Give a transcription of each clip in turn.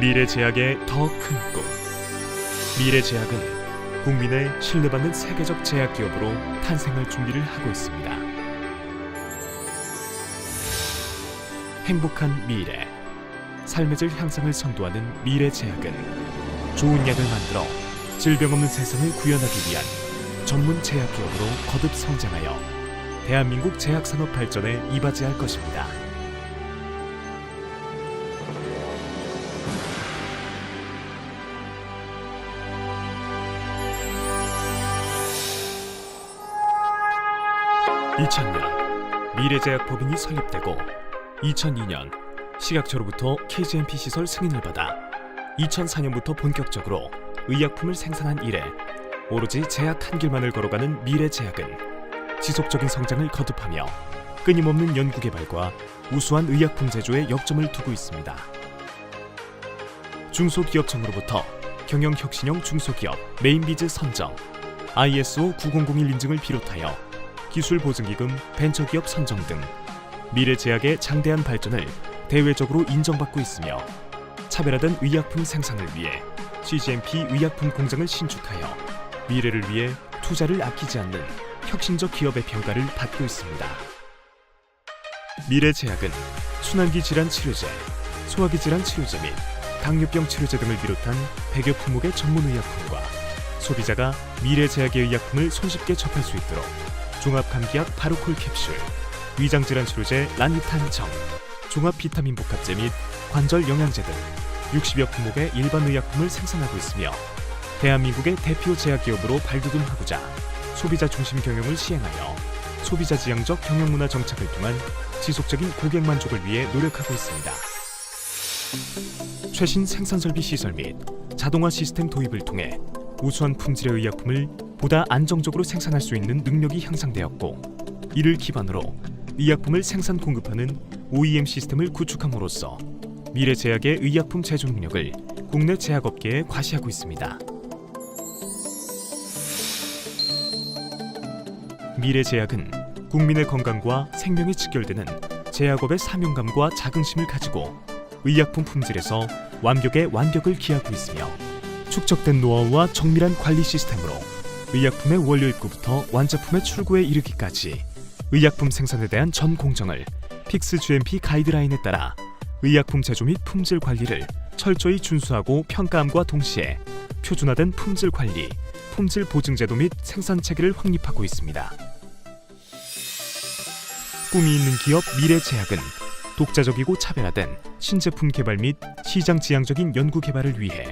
미래 제약의 더 큰 꿈. 미래 제약은 국민의 신뢰받는 세계적 제약 기업으로 탄생할 준비를 하고 있습니다. 행복한 미래, 삶의 질 향상을 선도하는 미래 제약은 좋은 약을 만들어 질병 없는 세상을 구현하기 위한 전문 제약 기업으로 거듭 성장하여 대한민국 제약 산업 발전에 이바지할 것입니다. (2000년) 미래제약법인이 설립되고 (2002년) 식약처로부터 KGMP 시설 승인을 받아 2004년부터 본격적으로 의약품을 생산한 이래 오로지 제약 한 길만을 걸어가는 미래제약은 지속적인 성장을 거듭하며 끊임없는 연구 개발과 우수한 의약품 제조에 역점을 두고 있습니다. 중소기업청으로부터 경영혁신형 중소기업 메인비즈 선정, ISO 9001 인증을 비롯하여 기술 보증기금, 벤처기업 선정 등 미래제약의 장대한 발전을 대외적으로 인정받고 있으며 차별화된 의약품 생산을 위해 CGMP 의약품 공장을 신축하여 미래를 위해 투자를 아끼지 않는 혁신적 기업의 평가를 받고 있습니다. 미래제약은 순환기 질환 치료제, 소화기 질환 치료제 및 당뇨병 치료제 등을 비롯한 100여 품목의 전문 의약품과 소비자가 미래제약의 의약품을 손쉽게 접할 수 있도록 종합 감기약 바로콜 캡슐, 위장 질환 치료제 라니탄 정, 종합 비타민 복합제 및 관절 영양제 등 60여 품목의 일반 의약품을 생산하고 있으며 대한민국의 대표 제약 기업으로 발돋움하고자 소비자 중심 경영을 시행하여 소비자 지향적 경영 문화 정착을 통한 지속적인 고객 만족을 위해 노력하고 있습니다. 최신 생산 설비 시설 및 자동화 시스템 도입을 통해 우수한 품질의 의약품을 보다 안정적으로 생산할 수 있는 능력이 향상되었고 이를 기반으로 의약품을 생산 공급하는 OEM 시스템을 구축함으로써 미래 제약의 의약품 제조 능력을 국내 제약업계에 과시하고 있습니다. 미래 제약은 국민의 건강과 생명이 직결되는 제약업의 사명감과 자긍심을 가지고 의약품 품질에서 완벽의 완벽을 기하고 있으며 축적된 노하우와 정밀한 관리 시스템으로 의약품의 원료 입구부터 완제품의 출고에 이르기까지 의약품 생산에 대한 전 공정을 픽스 GMP 가이드라인에 따라 의약품 제조 및 품질 관리를 철저히 준수하고 평가함과 동시에 표준화된 품질 관리, 품질 보증 제도 및 생산 체계를 확립하고 있습니다. 꿈이 있는 기업 미래제약은 독자적이고 차별화된 신제품 개발 및 시장 지향적인 연구 개발을 위해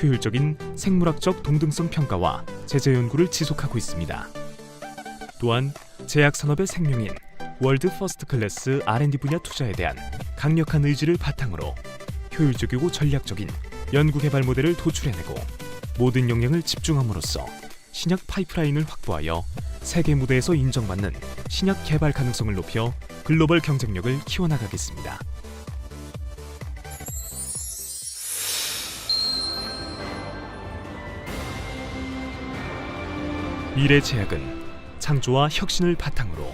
효율적인 생물학적 동등성 평가와 제재 연구를 지속하고 있습니다. 또한 제약 산업의 생명인 월드 퍼스트 클래스 R&D 분야 투자에 대한 강력한 의지를 바탕으로 효율적이고 전략적인 연구 개발 모델을 도출해내고 모든 역량을 집중함으로써 신약 파이프라인을 확보하여 세계 무대에서 인정받는 신약 개발 가능성을 높여 글로벌 경쟁력을 키워나가겠습니다. 미래 제약은 창조와 혁신을 바탕으로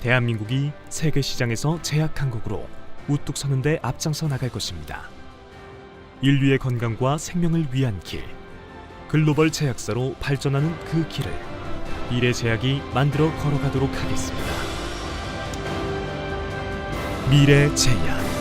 대한민국이 세계 시장에서 제약 강국으로 우뚝 서는 데 앞장서 나갈 것입니다. 인류의 건강과 생명을 위한 길, 글로벌 제약사로 발전하는 그 길을 미래 제약이 만들어 걸어가도록 하겠습니다. 미래 제약